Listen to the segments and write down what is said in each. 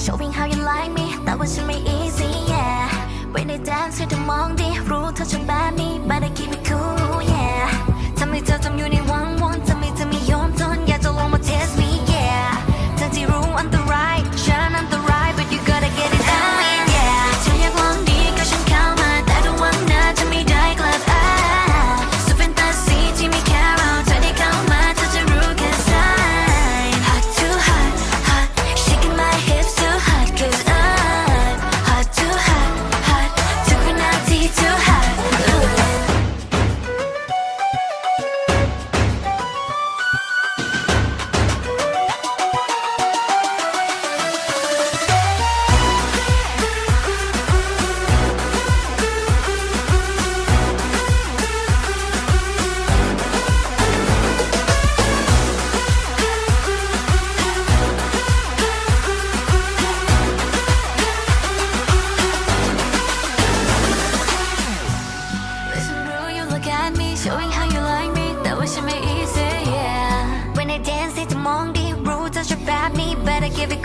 Showing how you like me, that was to me easy, yeah. When you dance, with the Monday. Showing how you like me, that was should be easy, yeah. When I dance, it's a monkey, rules are bad me. Better give it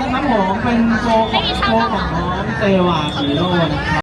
นะครับผมเป็นโชว์ของโชว์ของเซวาสีโรนะครับ